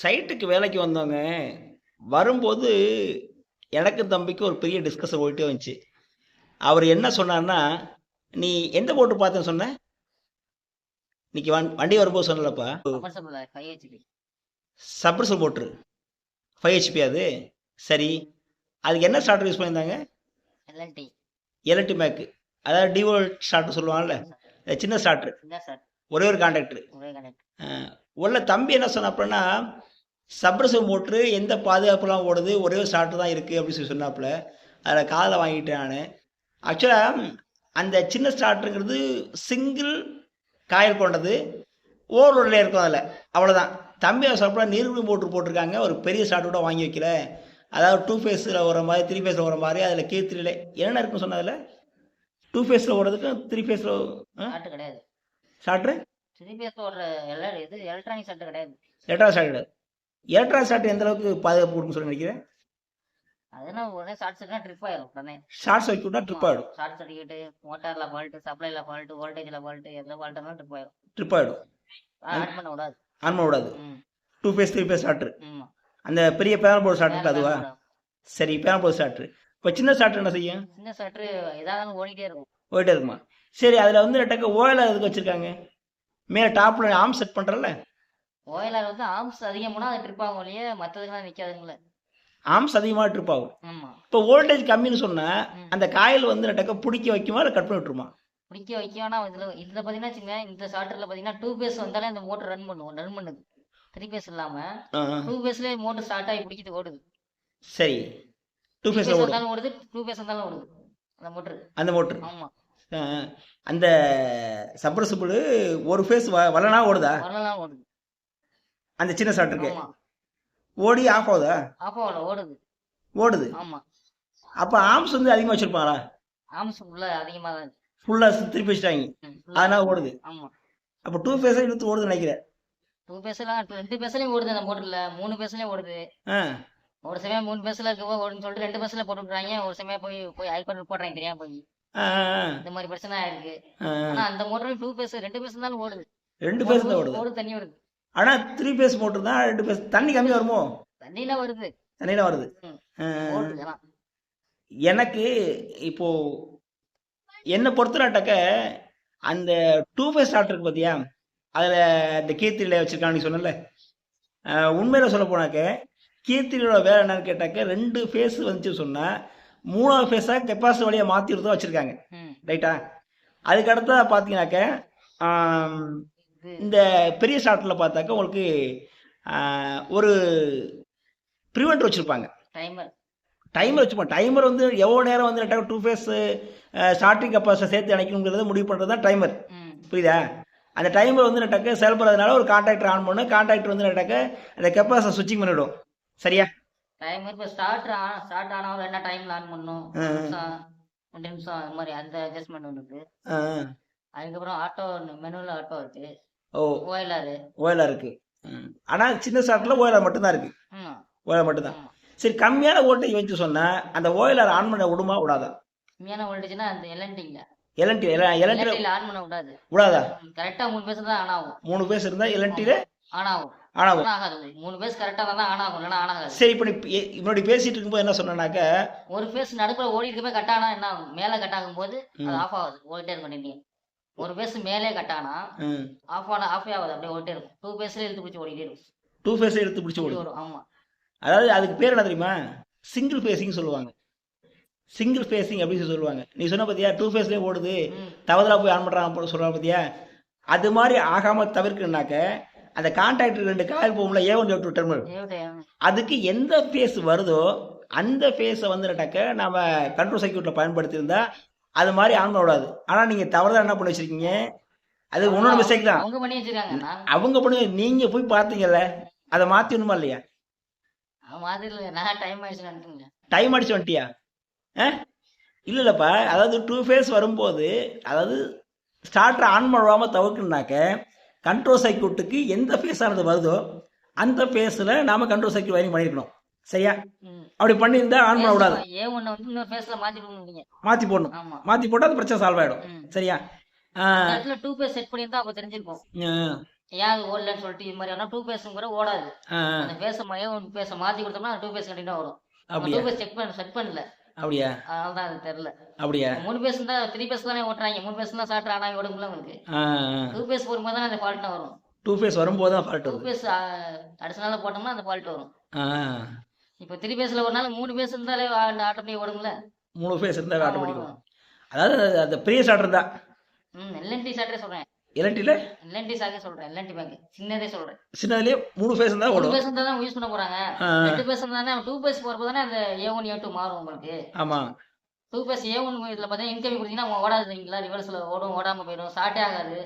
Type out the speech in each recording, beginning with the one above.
சைட்டுக்கு வேலைக்கு வந்தவங்க வரும்போது எனக்கு தம்பிக்கு ஒரு பெரிய டிஸ்கஷன் போயிட்டே வந்துச்சு. அவர் என்ன சொன்னார்னா நீ எந்த போட்டு பார்த்தேன்னு சொன்ன? இன்னைக்கு வண் வண்டி வரும்போது சொன்னலப்பா. சப்ரசல் மோட்ரு ஃபைவ் ஹெச்பி அது. சரி. அதுக்கு என்ன ஸ்டார்டர் யூஸ் பண்ணியிருந்தாங்க? எல்என்டி எலக்ட்ரி மேக்கு அதாவது டிவோல் ஸ்டார்டர் சொல்லுவாங்கல்ல. சின்ன ஸ்டார்டர் ஒரே ஒரு கான்டாக்டர் உள்ள தம்பி என்ன சொன்னாப்புலன்னா சப்ரசர் மோட்ரு எந்த பாதுகாப்புலாம் ஓடுது ஒரே ஒரு ஸ்டார்ட் தான் இருக்குது அப்படின்னு சொல்லி சொன்னாப்புல. அதில் காதில் வாங்கிட்டேன் நான். ஆக்சுவலாக அந்த சின்ன ஸ்டார்ட்டுங்கிறது சிங்கிள் காயல் கொண்டது ஓவர்லோடில் இருக்கும் அதில். அவ்வளோதான் தம்பி சொல்ல நீர்குழி மோட்ரு போட்டிருக்காங்க ஒரு பெரிய ஸ்டார்ட் கூட வாங்கி வைக்கல. அதாவது டூ ஃபேஸில் வர மாதிரி த்ரீ ஃபேஸில் வர மாதிரி அதில் கீர்த்திரியில் என்ன இருக்குன்னு சொன்னதில் டூ ஃபேஸில் ஓடுறதுக்கும் த்ரீ ஃபேஸில் கிடையாது. ஸ்டார்ட்ரு த்ரீ பேஸ் ஓடுற எல்லா இது எலக்ட்ரானிக் ஷார்ட் கிடையாது. எலக்ட்ரா ஸ்டார்ட் எலக்ட்ரா ஸ்டார்ட் எந்த அளவுக்கு பாதுகாப்பு கொடுக்குன்னு சொல்லி நினைக்கிறேன்? அதெல்லாம் உடனே ஷார்ட் சர்க்கிட் ட்ரிப் ஆயிரும் உடனே. ஷார்ட் சர்க்கியூட்னா ட்ரிப் ஆகிடும் ஷார்ட் சர்க்கிட் மோட்டார்ல ஃபால்ட் சப்ளைல ஃபால்ட் வோல்டேஜ்ல ஃபால்ட் எந்த ஃபால்ட்னாலும் ட்ரிப் ஆயிரும். ட்ரிப் ஆகிடும் ஆட் பண்ண விடாது ஆன் பண்ண விடாது ம். டூ ஃபேஸ் த்ரீ ஃபேஸ் ஆமா. அந்த பெரிய பேனல் போர்டு மேல அதுவா. சரி பேனல் போர்டு ஸ்டார்ட்ரு இப்போ சின்ன ஸ்டார்ட் என்ன செய்யும்? சின்ன ஷார்ட் ஏதாவது ஓடிட்டே இருக்கும். போயிட்டே இருக்குமா? சரி அதில் வந்து டக்கு ஓயில் எதுக்கு வச்சுருக்காங்க? மேலே டாப்பில் ஆம் செட் பண்ணுறல ஓயிலர் வந்து ஆர்ம்ஸ் அதிகம் போனா அது ட்ரிப் ஆகும் இல்லையே? மற்றதுக்கெல்லாம் நிற்காதுங்களே ஆம்ஸ் அதிகமாக ட்ரிப் ஆகும். ஆமா. இப்போ வோல்டேஜ் கம்மின்னு சொன்னால். அந்த காயில் வந்து டக்க பிடிக்க வைக்குமா இல்லை கட் பண்ணி விட்டுருமா? பிடிக்க வைக்கணும்னா இதுல இதுல பாத்தீங்கன்னா வச்சுங்க இந்த ஷார்ட்டர்ல பாத்தீங்கன்னா டூ பேஸ் வந்தாலே இந்த மோட்டர் ரன் பண்ணுவோம் ரன் பண்ணுது. த்ரீ பேஸ் இல்லாம ஆ, ஆ. டூ பேஸ்லயே மோட்டர் ஸ்டார்ட் ஆகி பிடிக்கிட்டு ஓடுது. சரி. டூ பேஸ் வந்தாலும் ஓடுது டூ பேஸ் வந்தாலும் ஓடுது. அந்த மோட்டர் அந்த மோட்ரு ஆமா. அந்த சப்ரசிபிள் ஒரு ஃபேஸ் வரலனா ஓடுதா? ஓடுது. அந்த சின்ன ஸ்டார்ட் ஆமா. ஓடி ஆஃப் ஆகுதா? ஆஃப் ஆகல ஓடுது. ஓடுது. ஆமா. அப்போ ஆம்ஸ் வந்து அதிகமாக வச்சுருப்பாங்களா? ஆம்ஸ் உள்ள அதிகமா தான் இருக்கு. ஃபுல்லாக திருப்பி வச்சுட்டாங்க. அதனால ஓடுது. ஆமா. அப்போ டூ ஃபேஸாக இழுத்து ஓடுதுன்னு நினைக்கிறேன். டூ பேஸ்லாம் ரெண்டு பேஸ்லயும் ஓடுது அந்த மோட்டர்ல மூணு பேஸ்லயும் ஓடுது. ஒரு சமயம் மூணு பேஸ்ல இருக்கப்போ ஓடுன்னு சொல்லிட்டு ரெண்டு பேஸ்ல போட்டு விட்றாங்க ஒரு சமயம் போய் போய் ஐபேட் போடுறாங்க தெரியாம போய். இந்த மாதிரி பிரச்சனை ஆயிருக்கு. ஆனா அந்த மோட்டர் டூ பேஸ் ரெண்டு பேஸ் இருந்தாலும் ஓடுது. ரெண்டு ஃபேஸ் தான் ஓடுது. ஓடு தண்ணி வருது. ஆனால் த்ரீ ஃபேஸ் மோட்டர் தான் ரெண்டு ஃபேஸ் தண்ணி கம்மியாக வருமோ? தண்ணியில வருது. தண்ணியில் வருது. ஆனா. எனக்கு இப்போ என்னை பொறுத்தனாட்டக்க அந்த டூ ஃபேஸ் ஸ்டார்ட் இருக்கு பார்த்தியா அதில் இந்த கீர்த்தியில் வச்சுருக்கான்னு நீ சொன்னல உண்மையில் சொல்ல போனாக்க கீர்த்தியோட வேலை என்னன்னு கேட்டாக்க ரெண்டு ஃபேஸ் வந்துச்சு சொன்னால் மூணாவது ஃபேஸாக கெப்பாசிட்டி வழியாக மாற்றி தான் வச்சுருக்காங்க. ரைட்டா அதுக்கு அடுத்தா பார்த்தீங்கன்னாக்க இந்த பெரிய ஸ்டார்ட்டில் பார்த்தாக்க உங்களுக்கு ஒரு ப்ரிவெண்ட் வச்சுருப்பாங்க. டைமர் டைமர் வச்சுப்போம் டைமர் வந்து எவ்வளோ நேரம் வந்து டூ ஃபேஸ் ஸ்டார்டிங் கப்பாசிட்டி சேர்த்து இணைக்கணுங்கிறத முடிவு பண்ணுறது தான் டைமர் புரியுதா? அந்த டைமர் வந்து நட்டக்க செயல்படுறதுனால ஒரு கான்டாக்டர் ஆன் பண்ணும் கான்டாக்டர் வந்து நட்டக்க அந்த கெப்பாசிட்டி சுவிட்சிங் பண்ணிவிடும் சரியா? டைமர் இப்போ ஸ்டார்ட் ஸ்டார்ட் ஆனாலும் என்ன டைம்ல ஆன் பண்ணும் ஆ. ஒரு நிமிஷம் ரெண்டு நிமிஷம் அது மாதிரி அந்த அட்ஜஸ்ட்மெண்ட் இருக்கு. அதுக்கப்புறம் ஆட்டோ மெனுவில் ஆட்டோ இருக்கு. ஓ. ஓயிலாரு ஓயிலாக இருக்குது ஆனால் சின்ன ஸ்டார்ட்டில் ஓயிலார் மட்டும்தான் இருக்குது ம். ஓயிலார் மட்டும்தான். சரி கம்மியான வோல்டேஜ் வச்சு சொன்னால் அந்த ஓயிலார் ஆன் பண்ண விடுமா விடாதா? கம்மியான வோல்டேஜ்னா அந்த எல்என்டிங்க எலன்டி எல்என்டியில் ஆன் பண்ண விடாது. விடாதா? கரெக்டாக மூணு பேஸ் தான் ஆன் ஆகும். மூணு பேஸ் இருந்தால் எலன்டியில் ஆன் ஆகும். ஆன் ஆகும் ஆன் ஆகாது மூணு பேஸ் கரெக்டாக தான் ஆன் ஆகும் இல்லைன்னா ஆன் ஆகாது சரி இப்போ நீ முன்னாடி பேசிட்டு இருக்கும்போது என்ன சொன்னேனாக்க ஒரு பேஸ் நடுப்புல ஓடி இருக்கவே கட் ஆனா என்ன ஆகும்? மேலே கட் ஆகும் போது அது ஆஃப் ஆகுது. ஓடிட்டே இருக்கும் நின்று ஒரு பேஸ் மேலே கட் ஆனா ஆஃப் ஆன ஆஃபே ஆகாது. அப்படியே ஓடிட்டே இருக்கும். டூ பேஸ்ல இழுத்து பிடிச்சி ஓடிட்டே இருக்கும். டூ ஃபேஸை எடுத்து பிடிச்சி விடும் வரும் ஆமா. அதாவது அதுக்கு பேர் என்ன தெரியுமா? சிங்கிள் ஃபேஸிங் சொல்லுவாங்க. சிங்கிள் ஃபேஸிங் அப்படின்னு சொல்லி சொல்லுவாங்க. நீ சொன்ன பார்த்தியா டூ ஃபேஸ்லேயே ஓடுது. ம். தவறுதலா போய் ஆன் பண்ணுறாங்க சொல்கிறாங்க பார்த்தியா அது மாதிரி ஆகாமல் தவிர்க்கணுனாக்க அந்த கான்டாக்டர் ரெண்டு காயில் போகும்ல ஏ ஒன் டூ டெர்மினல் அதுக்கு எந்த ஃபேஸ் வருதோ அந்த ஃபேஸை வந்துட்டாக்க நம்ம கண்ட்ரோல் சர்க்கியூட்டில் பயன்படுத்தியிருந்தா அது மாதிரி ஆன் பண்ண விடாது ஆனால் நீங்கள் தவறுதலா என்ன பண்ணி வச்சிருக்கீங்க? அது உன்னோட மிஸ்டேக் தான். அவங்க பண்ணி வச்சிருக்காங்க. நான் அவங்க பண்ணி நீங்கள் போய் பார்த்தீங்கல்ல அதை மாற்றிடணுமா இல்லையா? டைம் அடிச்சு வந்துட்டியா? ஆ? இல்லை இல்லைப்பா. அதாவது டூ ஃபேஸ் வரும்போது அதாவது ஸ்டார்டர் ஆன் பண்ணாமல் தவிர்க்கணுனாக்க கண்ட்ரோல் சர்க்கியூட்டுக்கு எந்த ஃபேஸ் ஆனது வருதோ அந்த ஃபேஸில் நாம கண்ட்ரோல் சர்க்கியூட் வயரிங் பண்ணியிருக்கணும் சரியா? அப்படி பண்ணியிருந்தா ஆன் பண்ண விடாது. மாற்றி போடணும். மாற்றி போட்டால் அது பிரச்சனை சால்வ் ஆகிடும் ம். சரியா? டூ பேஸ் செட் பண்ணியிருந்தா அப்போ தெரிஞ்சிருக்கும். ஏன் ஓடலன்னு சொல்லிட்டு இது மாதிரி ஆனால் டூ பேஸும் கூட ஓடாது. அந்த பேச மையம் பேச மாற்றி கொடுத்தோம்னா டூ பேஸ் கண்டிப்பாக வரும். டூ பேஸ் செக் பண்ண செட் பண்ணல. அப்படியா? அதனால தான் அது தெரில அப்படியா? மூணு பேஸ் தான் த்ரீ பேஸ் தானே ஓட்டுறாங்க. மூணு பேஸ் தான் சாப்பிட்ற ஆனால் ஓடுங்களா உங்களுக்கு டூ பேஸ் போடும்போது தான் அந்த ஃபால்ட் வரும். டூ ஃபேஸ் வரும்போது தான் ஃபால்ட் டூ பேஸ் அடிஷனலாக போட்டோம்னா அந்த ஃபால்ட் வரும். இப்போ த்ரீ பேஸில் ஒரு நாள் மூணு பேஸ் இருந்தாலே ஆட்டோமேட்டிக் ஓடுங்கள மூணு ஃபேஸ் இருந்தால் ஆட்டோமேட்டிக் அதாவது அது- அந்த பெரிய சாட்டர் தான். ம் எல்என்டி சாட்டே சொல்கிறேன் எலக்ட்ரியில் எல்என்டி சாட்டே சொல்கிறேன் எல்என்டி பேங்க் சின்னதே சொல்கிறேன் சின்னதுலேயே மூணு ஃபேஸ் இருந்தால் மூணு ஓடும் பேஸ் இருந்தால் தான் யூஸ் பண்ண போகிறாங்க ஆ. ரெண்டு பேஸ் இருந்தானே டூ பேஸ் போகிறப்ப தானே அந்த ஏ ஒன் ஏ டூ மாறும் உங்களுக்கு. ஆமாம் டூ பேஸ் ஏ ஒன் இதில் பார்த்தீங்கன்னா இன்கமிங் கொடுத்தீங்கன்னா அவங்க ஓடாதுங்களா? ரிவர்ஸில் ஓடும் ஓடாமல் போயிடும் ஸ்டார்ட்டே ஆகாது.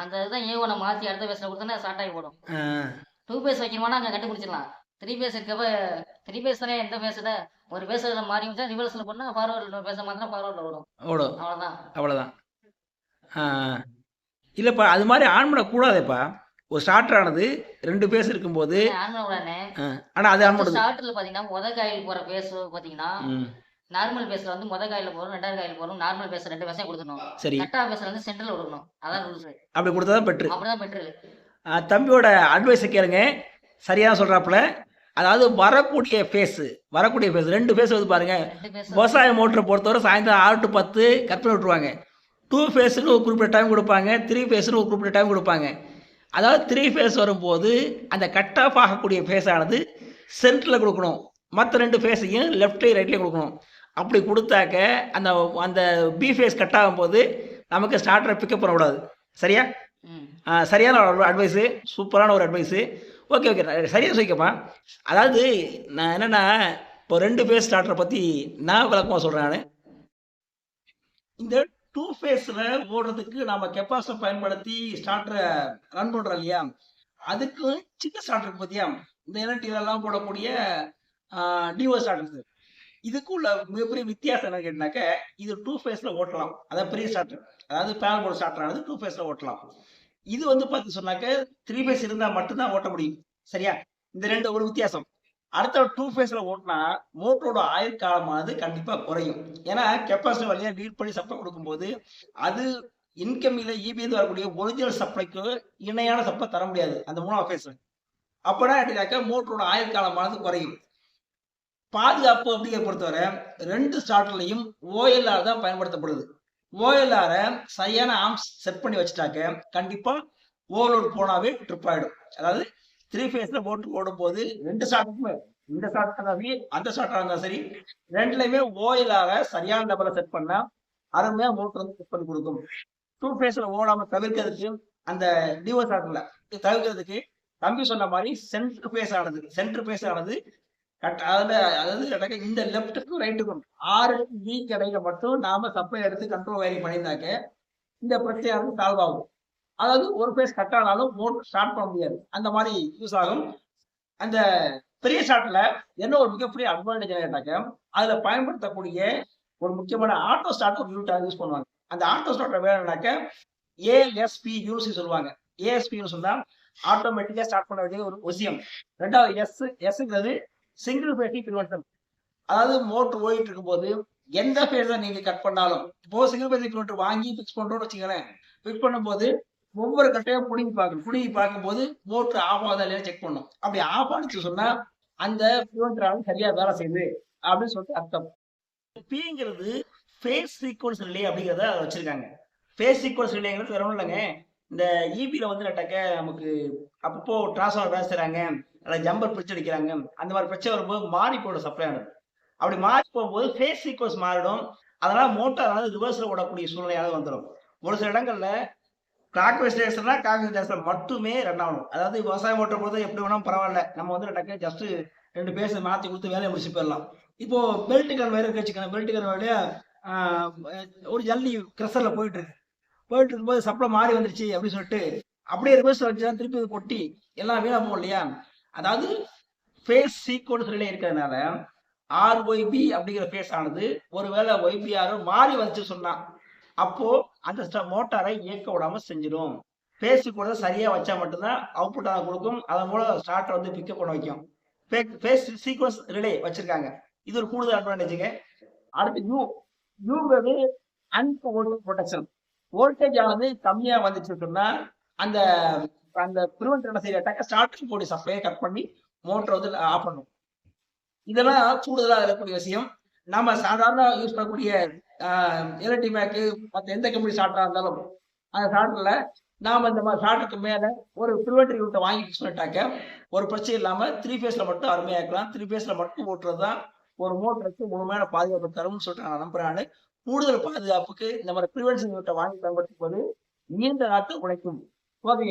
அந்த இதுதான் ஏ ஒனை மாற்றி அடுத்த பேஸில் கொடுத்தோன்னா ஸ்டார்ட் ஆகி போடும். ஆ. டூ பேஸ் வைக்கணுமானா அங்கே கண்டுபிடிச்சிடலாம். த்ரீ பேஸ் இருக்கப்ப த்ரீ பேஸ் தானே எந்த பேஸில் ஒரு பேஸில் மாறி ரிவர்ஸில் போனால் ஃபார்வர்டில் பேச மாத்திரம் ஃபார்வர்டில் ஓடும். அவ்வளோதான் அவ்வளோதான் ஆ இல்லைப்பா அது மாதிரி ஆன் பண்ணக்கூடாதேப்பா ஒரு ஸ்டார்டர் ஆனது ரெண்டு பேஸ் இருக்கும்போது ஆன் ஆனால் அது ஆன் பண்ணுது. ஸ்டார்ட்டில் பார்த்தீங்கன்னா முத காயில் போகிற பேஸ் பார்த்தீங்கன்னா ம். நார்மல் பேஸில் வந்து முத காயில் போகிறோம் ரெண்டாவது காயில் போகிறோம் நார்மல் பேஸ் ரெண்டு பேஸையும் கொடுக்கணும் சரி. கட்டா பேஸில் வந்து சென்டரில் கொடுக்கணும். அதான் ரூல்ஸ் அப்படி கொடுத்தா தான் பெட்ரு அப்படிதான் பெட்ரு தம்பியோட அட்வைஸை கேளுங்க. சரியாக சொல்கிறாப்புல அதாவது வரக்கூடிய ஃபேஸு வரக்கூடிய ஃபேஸ் ரெண்டு ஃபேஸ் வந்து பாருங்க. விவசாய மோட்டரை பொறுத்தவரை சாயந்தரம் ஆறு டு பத்து கட் பண்ணி விட்ருவாங்க டூ ஃபேஸ்னு ஒரு குறிப்பிட்ட டைம் கொடுப்பாங்க த்ரீ ஃபேஸ்னு ஒரு குறிப்பிட்ட டைம் கொடுப்பாங்க. அதாவது த்ரீ ஃபேஸ் வரும்போது அந்த கட் ஆஃப் ஆகக்கூடிய ஃபேஸ் ஆனது சென்டரில் கொடுக்கணும். மற்ற ரெண்டு ஃபேஸையும் லெஃப்ட்லேயும் ரைட்லேயும் கொடுக்கணும். அப்படி கொடுத்தாக்க அந்த அந்த பி ஃபேஸ் கட் ஆகும்போது நமக்கு ஸ்டார்டரை பிக்கப் பண்ணக்கூடாது. சரியா? சரியான ஒரு அட்வைஸு சூப்பரான ஒரு அட்வைஸு ஓகே ஓகே சரியாக சொல்லிக்கப்பா அதாவது நான் என்னென்னா இப்போ ரெண்டு ஃபேஸ் ஸ்டார்டரை பற்றி நான் விளக்கமாக சொல்கிறேன் நான். இந்த டூ ஃபேஸில் ஓடுறதுக்கு நம்ம கெப்பாசிட்டி பயன்படுத்தி ஸ்டார்டரை ரன் பண்ணுறோம் இல்லையா? அதுக்கு சின்ன ஸ்டார்டர் பற்றியா இந்த எல்லாம் போடக்கூடிய டிஓ ஸ்டார்டர் இதுக்குள்ள மிகப்பெரிய வித்தியாசம் என்ன கேட்டாக்க இது டூ ஃபேஸில் ஓட்டலாம். அதாவது பெரிய ஸ்டார்டர் அதாவது பேனல் போர்டு ஸ்டார்டர் ஆனது டூ ஃபேஸில் ஓட்டலாம். இது வந்து பார்த்து சொன்னாக்க த்ரீ ஃபேஸ் இருந்தால் மட்டும்தான் ஓட்ட முடியும். சரியா? இந்த ரெண்டு ஒரு வித்தியாசம். அடுத்த டூ ஃபேஸில் ஓட்டினா மோட்டரோட ஆயுள் காலமானது கண்டிப்பாக குறையும். ஏன்னா கெப்பாசிட்டி வழியாக ரீட் பண்ணி சப்ளை கொடுக்கும்போது அது இன்கமில் இபிந்து வரக்கூடிய ஒரிஜினல் சப்ளைக்கு இணையான சப்ளை தர முடியாது அந்த மூணாவது ஃபேஸில் அப்போனா எப்படினாக்கா மோட்டரோட ஆயுள் காலமானது குறையும். பாதுகாப்பு அப்படிங்கிற பொறுத்தவரை ரெண்டு ஸ்டார்டர்லையும் ஓஎல்ஆர் தான் பயன்படுத்தப்படுது. ஓஎல்ஆரை சரியான ஆம்ஸ் செட் பண்ணி வச்சுட்டாக்க கண்டிப்பா ஓவர்லோட் போனாவே ட்ரிப் ஆயிடும். அதாவது த்ரீ ஃபேஸ்ல போட்டு ஓடும்போது ரெண்டு ஸ்டார்டருக்குமே இந்த ஷாட்டா இருந்தாலும் சரி அந்த ஷாட்டா இருந்தாலும் சரி. ரெண்டுலயுமே ஓயிலாக சரியான லெவலில் செட் பண்ணா அருமையா மோட்டர் வந்து செட் பண்ணி கொடுக்கும். டூ ஃபேஸ்ல ஓடாம தவிர்க்கிறதுக்கு அந்த டிவோ ஷாட்ல தவிர்க்கிறதுக்கு தம்பி சொன்ன மாதிரி சென்டர் ஃபேஸ் ஆனது சென்டர் ஃபேஸ் ஆனது கட் அதுல அதாவது எனக்கு இந்த லெஃப்ட்டுக்கும் ரைட்டுக்கும் ஆறு வி கடையில மட்டும் நாம சப்ளை எடுத்து கண்ட்ரோல் வயரிங் பண்ணியிருந்தாக்க இந்த பிரச்சனையானது சால்வ் ஆகும். அதாவது ஒரு பேஸ் கட் ஆனாலும் மோட்டர் ஸ்டார்ட் பண்ண முடியாது. அந்த மாதிரி யூஸ் ஆகும். அந்த பெரிய ஷாட்டில் என்ன ஒரு மிகப்பெரிய அட்வான்டேஜ் கேட்டாக்க அதுல பயன்படுத்தக்கூடிய ஒரு முக்கியமான ஆட்டோ ஸ்டார்ட் ஒரு யூனிட் யூஸ் பண்ணுவாங்க. அந்த ஆட்டோ ஸ்டார்ட் வேணும்னாக்க ஏஎஸ்பி யூசி சொல்லுவாங்க. ஏஎஸ்பின்னு சொன்னால் ஆட்டோமேட்டிக்காக ஸ்டார்ட் பண்ண வேண்டிய ஒரு விஷயம். ரெண்டாவது எஸ் எஸ்ங்கிறது சிங்கிள் ஃபேஸிங் பிரிவென்ஷன் அதாவது மோட்டர் ஓடிட்டு இருக்கும்போது எந்த ஃபேஸை நீங்கள் கட் பண்ணாலும் இப்போ சிங்கிள் ஃபேஸிங் பிரிவென்டர் வாங்கி ஃபிக்ஸ் பண்ணுறோன்னு வச்சுக்கிறேன் ஃபிக்ஸ் பண்ணும்போது ஒவ்வொரு கட்டையும் புடுங்கி பார்க்கணும். புடுங்கி பார்க்கும்போது மோட்டர் ஆஃப் ஆகுதா இல்லையா செக் பண்ணும் அப்படி ஆஃப் ஆனிச்சு சொன்னா அந்த பிரிவென்டர் சரியா வேலை செய்யுது அப்படின்னு சொல்லிட்டு அர்த்தம். பிங்கிறது ஃபேஸ் சீக்வன்ஸ் ரிலே அப்படிங்கிறத அதை வச்சிருக்காங்க. ஃபேஸ் சீக்வன்ஸ் ரிலேங்கிறது வேற ஒன்றும் இல்லைங்க. இந்த இபியில் வந்து நட்டாக்க நமக்கு அப்பப்போ ட்ரான்ஸ்ஃபார் வேலை செய்கிறாங்க அல்லது ஜம்பர் பிரிச்சு அடிக்கிறாங்க. அந்த மாதிரி பிரச்சனை வரும்போது மாறி போட சப்ளை ஆனது. அப்படி மாறி போகும்போது ஃபேஸ் சீக்வன்ஸ் மாறிடும். அதனால மோட்டார் அதாவது ரிவர்ஸில் ஓடக்கூடிய சூழ்நிலையால வந்துடும் ஒரு சில இடங்கள்ல கிளாக் வைஸ் டேரக்ஷன்னா கிளாக் வைஸ் மட்டுமே ரன் ஆகணும். அதாவது விவசாயம் மோட்டர் பொழுது எப்படி வேணாலும் பரவாயில்ல. நம்ம வந்து டக்கு ஜஸ்ட் ரெண்டு பேச மாற்றி கொடுத்து வேலையை முடிச்சு போயிடலாம். இப்போ பெல்ட் கன்வேயர் வச்சுக்கணும் பெல்ட் கன் ஒரு ஜல்லி கிரஷரில் போயிட்டு இருக்கு. போயிட்டு இருக்கும்போது சப்ளை மாறி வந்துருச்சு அப்படின்னு சொல்லிட்டு அப்படியே ரிவர்ஸ் வச்சுதான் திருப்பி இது கொட்டி எல்லாம் வீணா போகும் இல்லையா? அதாவது ஃபேஸ் சீக்வன்ஸ் ரிலே இருக்கிறதுனால ஆர் ஒய்பி அப்படிங்கிற ஃபேஸ் ஆனது ஒருவேளை ஒய்பிஆர் மாறி வந்துச்சு சொன்னா அப்போ அந்த மோட்டாரை இயக்க விடாம செஞ்சிடும். பேசி கூட சரியா வச்சா மட்டும்தான் அவுட்புட் ஆக கொடுக்கும். அதன் மூலம் ஸ்டார்டர் வந்து பிக்கப் பண்ண வைக்கும். ஃபேஸ் சீக்வன்ஸ் ரிலே வச்சிருக்காங்க. இது ஒரு கூடுதல் அட்வான்டேஜுங்க அடுத்து யூ யூங்கிறது அன்போல்ட் ப்ரொடெக்ஷன் வோல்டேஜ் ஆனது கம்மியா வந்துச்சு சொன்னா அந்த அந்த ப்ரிவென்ட் என்ன செய்யறாக்க ஸ்டார்டிங் போடி சப்ளையை கட் பண்ணி மோட்டர் வந்து ஆஃப் பண்ணும். இதெல்லாம் கூடுதலாக இருக்கக்கூடிய விஷயம். நாம சாதாரண யூஸ் பண்ணக்கூடிய எல்டி மேக்கு மற்ற எந்த கம்பெனி ஷார்ட்டாக இருந்தாலும் அந்த ஷார்ட்டில் நாம இந்த மாதிரி ஷார்ட்டுக்கு மேல ஒரு ப்ரிவென்டரி யூனிட்டை வாங்கி சொல்லிட்டாக்க ஒரு பிரச்சனை இல்லாம த்ரீ ஃபேஸில் மட்டும் அருமையா இருக்கலாம். த்ரீ பேஸ்ல மட்டும் ஓட்டுறது தான் ஒரு மோட்டருக்கு முழுமையான பாதுகாப்பு தரும்னு சொல்லிட்டு நான் கூடுதல் பாதுகாப்புக்கு இந்த மாதிரி ப்ரிவென்ஷன் யூனிட்டை வாங்கி பயன்படுத்தும் போது நீண்ட நாட்கள் உழைக்கும். ஓகே